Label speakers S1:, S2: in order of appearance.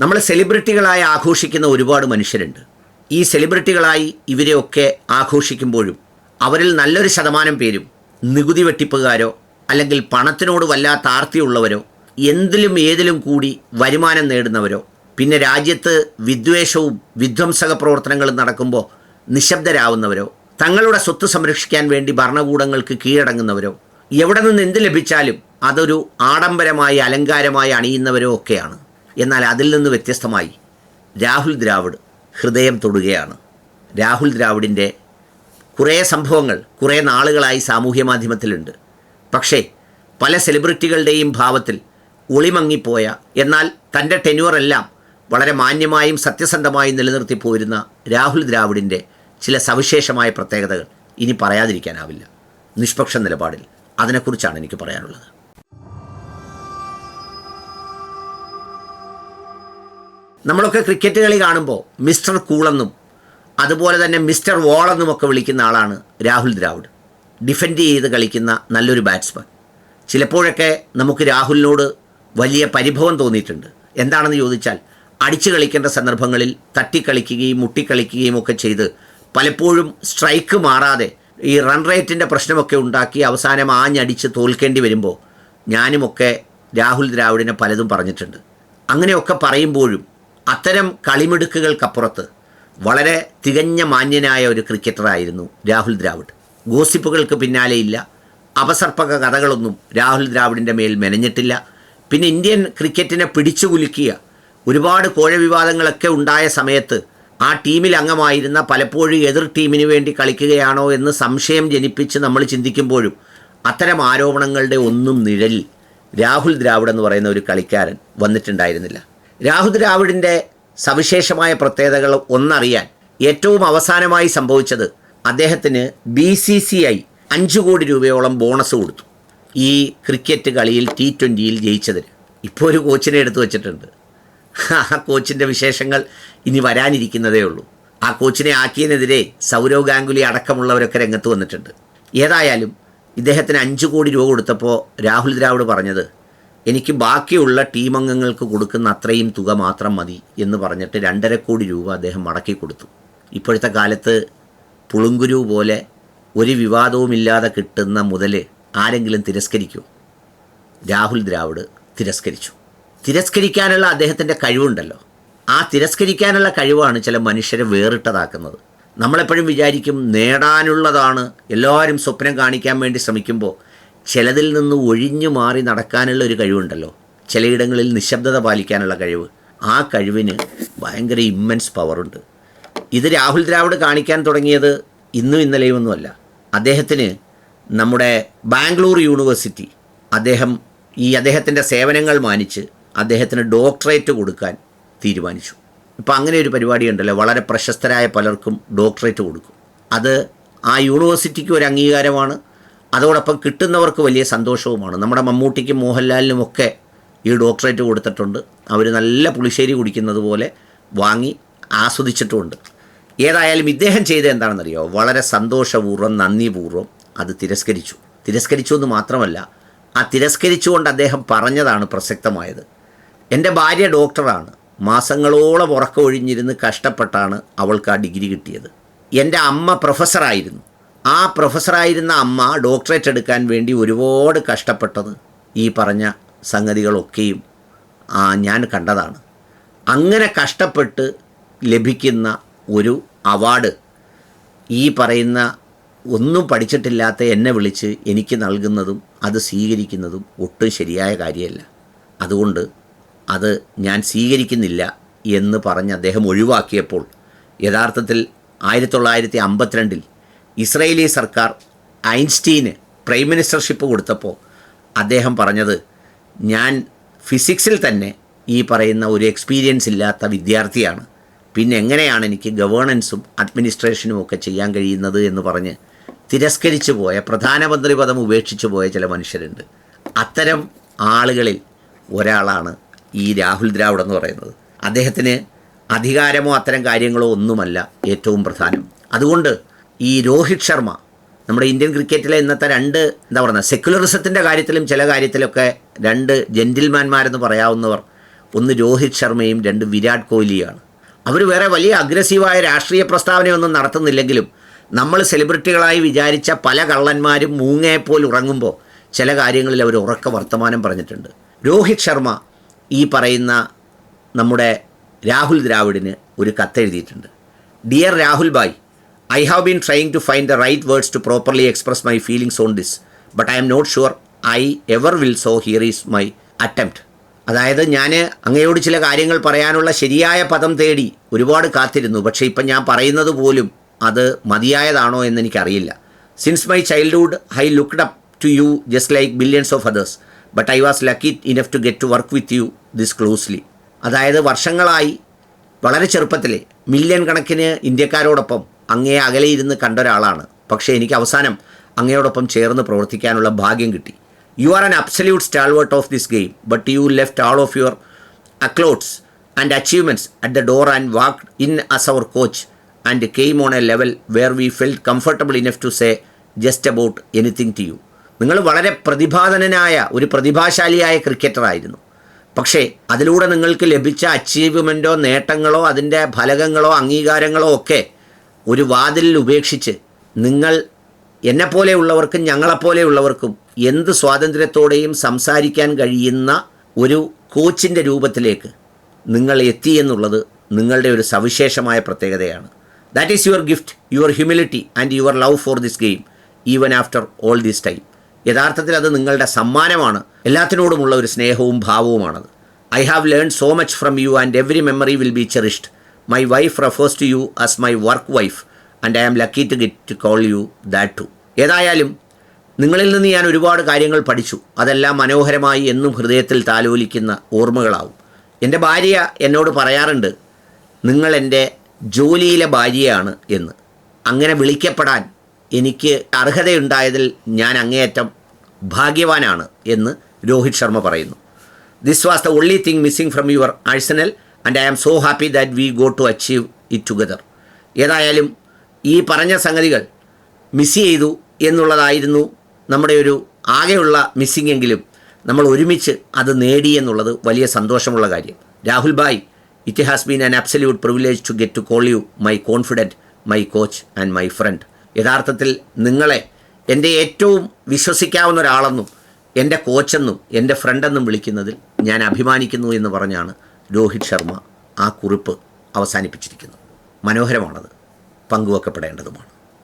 S1: നമ്മൾ സെലിബ്രിറ്റികളായി ആഘോഷിക്കുന്ന ഒരുപാട് മനുഷ്യരുണ്ട്. ഈ സെലിബ്രിറ്റികളായി ഇവരെയൊക്കെ ആഘോഷിക്കുമ്പോഴും അവരിൽ നല്ലൊരു ശതമാനം പേരും നികുതി വെട്ടിപ്പുകാരോ അല്ലെങ്കിൽ പണത്തിനോട് വല്ലാത്ത ആർത്തിയുള്ളവരോ എന്തിലും ഏതിലും കൂടി വരുമാനം നേടുന്നവരോ പിന്നെ രാജ്യത്ത് വിദ്വേഷവും വിധ്വംസക പ്രവർത്തനങ്ങളും നടക്കുമ്പോൾ നിശബ്ദരാവുന്നവരോ തങ്ങളുടെ സ്വത്ത് സംരക്ഷിക്കാൻ വേണ്ടി ഭരണകൂടങ്ങൾക്ക് കീഴടങ്ങുന്നവരോ എവിടെ നിന്ന് എന്ത് ലഭിച്ചാലും അതൊരു ആഡംബരമായി അലങ്കാരമായി അണിയുന്നവരോ ഒക്കെയാണ്. എന്നാൽ അതിൽ നിന്ന് വ്യത്യസ്തമായി രാഹുൽ ദ്രാവിഡ് ഹൃദയം തൊടുകയാണ്. രാഹുൽ ദ്രാവിഡിന്റെ കുറേ സംഭവങ്ങൾ കുറേ നാളുകളായി സാമൂഹ്യ മാധ്യമത്തിലുണ്ട്. പക്ഷേ പല സെലിബ്രിറ്റികളുടെയും ഭാവത്തിൽ ഒളിമങ്ങിപ്പോയ എന്നാൽ തന്റെ ടെന്യൂറെല്ലാം വളരെ മാന്യമായും സത്യസന്ധമായും നിലനിർത്തി പോരുന്ന രാഹുൽ ദ്രാവിഡിന്റെ ചില സവിശേഷമായ പ്രത്യേകതകൾ ഇനി പറയാതിരിക്കാനാവില്ല. നിഷ്പക്ഷ നിലപാടിൽ അതിനെക്കുറിച്ചാണ് എനിക്ക് പറയാനുള്ളത്. നമ്മളൊക്കെ ക്രിക്കറ്റ് കളി കാണുമ്പോൾ മിസ്റ്റർ കൂളെന്നും അതുപോലെ തന്നെ മിസ്റ്റർ വോളെന്നും ഒക്കെ വിളിക്കുന്ന ആളാണ് രാഹുൽ ദ്രാവിഡ്. ഡിഫെൻഡ് ചെയ്ത് കളിക്കുന്ന നല്ലൊരു ബാറ്റ്സ്മാൻ ചിലപ്പോഴൊക്കെ നമുക്ക് രാഹുലിനോട് വലിയ പരിഭവം തോന്നിയിട്ടുണ്ട്. എന്താണെന്ന് ചോദിച്ചാൽ അടിച്ചു കളിക്കേണ്ട സന്ദർഭങ്ങളിൽ തട്ടിക്കളിക്കുകയും മുട്ടിക്കളിക്കുകയും ഒക്കെ ചെയ്ത് പലപ്പോഴും സ്ട്രൈക്ക് മാറാതെ ഈ റൺ റേറ്റിന്റെ പ്രശ്നമൊക്കെ ഉണ്ടാക്കി അവസാനം ആഞ്ഞടിച്ച് തോൽക്കേണ്ടി വരുമ്പോൾ ഞാനുമൊക്കെ രാഹുൽ ദ്രാവിഡിനെ പലതും പറഞ്ഞിട്ടുണ്ട്. അങ്ങനെയൊക്കെ പറയുമ്പോഴും അത്തരം കളിമിടുക്കുകൾക്കപ്പുറത്ത് വളരെ തികഞ്ഞ മാന്യനായ ഒരു ക്രിക്കറ്ററായിരുന്നു രാഹുൽ ദ്രാവിഡ്. ഗോസിപ്പുകൾക്ക് പിന്നാലെയില്ല അപസർപ്പക കഥകളൊന്നും രാഹുൽ ദ്രാവിഡിന്റെ മേൽ മെനഞ്ഞിട്ടില്ല. പിന്നെ ഇന്ത്യൻ ക്രിക്കറ്റിനെ പിടിച്ചു കുലുക്കിയ ഒരുപാട് കോഴ വിവാദങ്ങളൊക്കെ ഉണ്ടായ സമയത്ത് ആ ടീമിൽ അംഗമായിരുന്ന പലപ്പോഴും എതിർ ടീമിന് വേണ്ടി കളിക്കുകയാണോ എന്ന് സംശയം ജനിപ്പിച്ച് നമ്മൾ ചിന്തിക്കുമ്പോഴും അത്തരം ആരോപണങ്ങളുടെ ഒന്നും നിഴലിൽ രാഹുൽ ദ്രാവിഡ് എന്ന് പറയുന്ന ഒരു കളിക്കാരൻ വന്നിട്ടുണ്ടായിരുന്നില്ല. രാഹുൽ ദ്രാവിഡിന്റെ സവിശേഷമായ പ്രത്യേകതകൾ ഒന്നറിയാൻ ഏറ്റവും അവസാനമായി സംഭവിച്ചത് അദ്ദേഹത്തിന് ബി സി സി ഐ അഞ്ച് കോടി രൂപയോളം ബോണസ് കൊടുത്തു. ഈ ക്രിക്കറ്റ് കളിയിൽ ടി ട്വന്റിയിൽ ജയിച്ചതിന്. ഇപ്പോൾ ഒരു കോച്ചിനെ എടുത്തു വച്ചിട്ടുണ്ട്. ആ കോച്ചിന്റെ വിശേഷങ്ങൾ ഇനി വരാനിരിക്കുന്നതേ ഉള്ളൂ. ആ കോച്ചിനെ ആക്കിയതിനെതിരെ സൗരവ് ഗാംഗുലി അടക്കമുള്ളവരൊക്കെ രംഗത്ത് വന്നിട്ടുണ്ട്. ഏതായാലും ഇദ്ദേഹത്തിന് അഞ്ച് കോടി രൂപ കൊടുത്തപ്പോൾ രാഹുൽ ദ്രാവിഡ് പറഞ്ഞത് എനിക്ക് ബാക്കിയുള്ള ടീം അംഗങ്ങൾക്ക് കൊടുക്കുന്ന അത്രയും തുക മാത്രം മതി എന്ന് പറഞ്ഞിട്ട് രണ്ടര കോടി രൂപ അദ്ദേഹം മടക്കി കൊടുത്തു. ഇപ്പോഴത്തെ കാലത്ത് പുളുങ്കുരു പോലെ ഒരു വിവാദവുമില്ലാതെ കിട്ടുന്ന മുതൽ ആരെങ്കിലും തിരസ്കരിക്കൂ? രാഹുൽ ദ്രാവിഡ് തിരസ്കരിച്ചു. തിരസ്കരിക്കാനുള്ള അദ്ദേഹത്തിന്റെ കഴിവുണ്ടല്ലോ. ആ തിരസ്കരിക്കാനുള്ള കഴിവാണ് ചില മനുഷ്യരെ വേറിട്ടതാക്കുന്നത്. നമ്മളെപ്പോഴും വിചാരിക്കും നേടാനുള്ളതാണ്. എല്ലാവരും സ്വപ്നം കാണിക്കാൻ വേണ്ടി ശ്രമിക്കുമ്പോൾ ചിലതിൽ നിന്ന് ഒഴിഞ്ഞു മാറി നടക്കാനുള്ള ഒരു കഴിവുണ്ടല്ലോ. ചിലയിടങ്ങളിൽ നിശബ്ദത പാലിക്കാനുള്ള കഴിവ്. ആ കഴിവിന് ഭയങ്കര ഇമ്മൻസ് പവറുണ്ട് ഇത് രാഹുൽ ദ്രാവിഡ് കാണിക്കാൻ തുടങ്ങിയത് ഇന്നും ഇന്നലെയും ഒന്നുമല്ല. അദ്ദേഹത്തിന് നമ്മുടെ ബാംഗ്ലൂർ യൂണിവേഴ്സിറ്റി അദ്ദേഹം ഈ അദ്ദേഹത്തിന്റെ സേവനങ്ങൾ മാനിച്ച് അദ്ദേഹത്തിന് ഡോക്ടറേറ്റ് കൊടുക്കാൻ തീരുമാനിച്ചു. ഇപ്പം അങ്ങനെ ഒരു പരിപാടി ഉണ്ടല്ലോ. വളരെ പ്രശസ്തരായ പലർക്കും ഡോക്ടറേറ്റ് കൊടുക്കും. അത് ആ യൂണിവേഴ്സിറ്റിക്ക് ഒരു അംഗീകാരമാണ്. അതോടൊപ്പം കിട്ടുന്നവർക്ക് വലിയ സന്തോഷവുമാണ്. നമ്മുടെ മമ്മൂട്ടിക്കും മോഹൻലാലിനും ഒക്കെ ഈ ഡോക്ടറേറ്റ് കൊടുത്തിട്ടുണ്ട്. അവർ നല്ല പുളിശ്ശേരി കുടിക്കുന്നത് പോലെ വാങ്ങി ആസ്വദിച്ചിട്ടുമുണ്ട് ഏതായാലും ഇദ്ദേഹം ചെയ്ത എന്താണെന്നറിയോ? വളരെ സന്തോഷപൂർവം നന്ദിപൂർവം അത് തിരസ്കരിച്ചു. തിരസ്കരിച്ചു എന്ന് മാത്രമല്ല ആ തിരസ്കരിച്ചുകൊണ്ട് അദ്ദേഹം പറഞ്ഞതാണ് പ്രസക്തമായത്. എന്റെ ഭാര്യ ഡോക്ടറാണ്. മാസങ്ങളോളം ഉറക്കമൊഴിഞ്ഞിരുന്ന് കഷ്ടപ്പെട്ടാണ് അവൾക്ക് ആ ഡിഗ്രി കിട്ടിയത്. എന്റെ അമ്മ പ്രൊഫസറായിരുന്നു. ആ പ്രൊഫസറായിരുന്ന അമ്മ ഡോക്ടറേറ്റ് എടുക്കാൻ വേണ്ടി ഒരുപാട് കഷ്ടപ്പെട്ടത് ഈ പറഞ്ഞ സംഗതികളൊക്കെയും ഞാൻ കണ്ടതാണ്. അങ്ങനെ കഷ്ടപ്പെട്ട് ലഭിക്കുന്ന ഒരു അവാർഡ് ഈ പറയുന്ന ഒന്നും പഠിച്ചിട്ടില്ലാത്ത എന്നെ വിളിച്ച് എനിക്ക് നൽകുന്നതും അത് സ്വീകരിക്കുന്നതും ഒട്ടും ശരിയായ കാര്യമല്ല. അതുകൊണ്ട് അത് ഞാൻ സ്വീകരിക്കുന്നില്ല എന്ന് പറഞ്ഞ് അദ്ദേഹം ഒഴിവാക്കിയപ്പോൾ യഥാർത്ഥത്തിൽ ആയിരത്തി തൊള്ളായിരത്തി അമ്പത്തിരണ്ടിൽ ഇസ്രയേലി സർക്കാർ ഐൻസ്റ്റീന് പ്രൈം മിനിസ്റ്റർഷിപ്പ് കൊടുത്തപ്പോൾ അദ്ദേഹം പറഞ്ഞത് ഞാൻ ഫിസിക്സിൽ തന്നെ ഈ പറയുന്ന ഒരു എക്സ്പീരിയൻസ് ഇല്ലാത്ത വിദ്യാർത്ഥിയാണ്. പിന്നെ എങ്ങനെയാണ് എനിക്ക് ഗവേണൻസും അഡ്മിനിസ്ട്രേഷനും ഒക്കെ ചെയ്യാൻ കഴിയുന്നത്? എന്ന് പറഞ്ഞ് തിരസ്കരിച്ചു പോയ പ്രധാനമന്ത്രി പദം ഉപേക്ഷിച്ചു പോയ ചില മനുഷ്യരുണ്ട്. അത്തരം ആളുകളിൽ ഒരാളാണ് ഈ രാഹുൽ ദ്രാവിഡ് എന്ന് പറയുന്നത്. അദ്ദേഹത്തിന് അധികാരമോ അത്തരം കാര്യങ്ങളോ ഒന്നുമല്ല ഏറ്റവും പ്രധാനം. അതുകൊണ്ട് ഈ രോഹിത് ശർമ്മ നമ്മുടെ ഇന്ത്യൻ ക്രിക്കറ്റിലെ ഇന്നത്തെ രണ്ട് എന്താ പറയുക സെക്യുലറിസത്തിന്റെ കാര്യത്തിലും ചില കാര്യത്തിലൊക്കെ രണ്ട് ജെന്റിൽമാന്മാരെന്ന് പറയാവുന്നവർ ഒന്ന് രോഹിത് ശർമ്മയും രണ്ട് വിരാട് കോഹ്ലിയാണ് അവർ വേറെ വലിയ അഗ്രസീവായ രാഷ്ട്രീയ പ്രസ്താവനയൊന്നും നടത്തുന്നില്ലെങ്കിലും നമ്മൾ സെലിബ്രിറ്റികളായി വിചാരിച്ച പല കള്ളന്മാരും മൂങ്ങയെപ്പോൽ ഉറങ്ങുമ്പോൾ ചില കാര്യങ്ങളിൽ അവർ ഉറക്ക വർത്തമാനം പറഞ്ഞിട്ടുണ്ട്. രോഹിത് ശർമ്മ ഈ പറയുന്ന നമ്മുടെ രാഹുൽ ദ്രാവിഡിന് ഒരു കത്തെഴുതിയിട്ടുണ്ട് dear Rahul bhai I have been trying to find the right words to properly express my feelings on this but I'm not sure I ever will so here is my attempt അതായത് ഞാൻ അങ്ങയോട് ചില കാര്യങ്ങൾ പറയാനുള്ള ശരിയായ പദം തേടി ഒരുപാട് കാത്തിരുന്നു പക്ഷേ ഇപ്പം ഞാൻ പറയുന്നത് പോലും അത് മതിയായതാണോ എന്ന് എനിക്കറിയില്ല. Since my childhood I looked up to you just like billions of others but I was lucky enough to get to work with you this closely അതായത് വർഷങ്ങളായി വളരെ ചെറുപ്പത്തിലെ മില്യൺ കണക്കിന് ഇന്ത്യക്കാരോടൊപ്പം അങ്ങേ അകലെ ഇരുന്ന് കണ്ട ഒരാളാണ്. പക്ഷേ എനിക്ക് അവസാനം അങ്ങയോടൊപ്പം ചേർന്ന് പ്രവർത്തിക്കാനുള്ള ഭാഗ്യം കിട്ടി. You are an absolute stalwart of this game but you left all of your accolades and achievements at the door and walk in as our coach and came on a level where we felt comfortable enough to say just about anything to you നിങ്ങൾ വളരെ പ്രതിഭാധനനായ ഒരു പ്രതിഭാശാലിയായ ക്രിക്കറ്ററായിരുന്നു പക്ഷേ അതിലൂടെ നിങ്ങൾക്ക് ലഭിച്ച അച്ചീവ്മെന്റോ നേട്ടങ്ങളോ അതിന്റെ ഫലകങ്ങളോ അംഗീകാരങ്ങളോ ഒക്കെ ഒരു വാതിലിൽ ഉപേക്ഷിച്ച് നിങ്ങൾ എന്നെപ്പോലെയുള്ളവർക്കും ഞങ്ങളെപ്പോലെയുള്ളവർക്കും എന്ത് സ്വാതന്ത്ര്യത്തോടെയും സംസാരിക്കാൻ കഴിയുന്ന ഒരു കോച്ചിന്റെ രൂപത്തിലേക്ക് നിങ്ങൾ എത്തി എന്നുള്ളത് നിങ്ങളുടെ ഒരു സവിശേഷമായ പ്രത്യേകതയാണ്. That is your gift your humility and your love for this game even after all this time യഥാർത്ഥത്തിൽ അത് നിങ്ങളുടെ സമ്മാനമാണ്. എല്ലാത്തിനോടുമുള്ള ഒരു സ്നേഹവും ഭാവവുമാണത്. I have learn so much from you and every memory will be cherished my wife refers to you as my work wife and I am lucky to get to call you that too ഏതായാലും നിങ്ങളിൽ നിന്ന് ഞാൻ ഒരുപാട് കാര്യങ്ങൾ പഠിച്ചു. അതെല്ലാം മനോഹരമായി എന്നും ഹൃദയത്തിൽ താലോലിക്കുന്ന ഓർമ്മകളാവും. എന്റെ ഭാര്യ എന്നോട് പറയാറുണ്ട് നിങ്ങൾ എന്റെ ജോലിയിലെ ഭാര്യയാണ് എന്ന്. അങ്ങനെ വിളിക്കപ്പെടാൻ എനിക്ക് അർഹതയുണ്ടായതിൽ ഞാൻ അങ്ങേയറ്റം ഭാഗ്യവാനാണ് എന്ന് രോഹിത് ശർമ്മ പറയുന്നു. This was the only thing missing from your arsenal and I am so happy that we go to achieve it together ഏതായാലും ഈ പറഞ്ഞ സംഗതികൾ മിസ് ചെയ്തു എന്നുള്ളതായിരുന്നു നമ്മുടെ ഒരു ആകെയുള്ള മിസ്സിംഗ് എങ്കിലും നമ്മൾ ഒരുമിച്ച് അത് നേടി എന്നുള്ളത് വലിയ സന്തോഷമുള്ള കാര്യം. Rahul bhai it has been an absolute privilege to get to call you my confidant my coach and my friend യഥാർത്ഥത്തിൽ നിങ്ങളെ എന്റെ ഏറ്റവും വിശ്വസിക്കാവുന്ന ഒരാളെന്നും എന്റെ കോച്ചെന്നും എന്റെ ഫ്രണ്ടെന്നും വിളിക്കുന്നതിൽ ഞാൻ അഭിമാനിക്കുന്നു എന്ന് പറഞ്ഞാണ് രോഹിത് ശർമ്മ ആ കുറിപ്പ് അവസാനിപ്പിച്ചിരിക്കുന്നു. മനോഹരമാണത്. പങ്കുവെക്കപ്പെടേണ്ടതുമാണ്.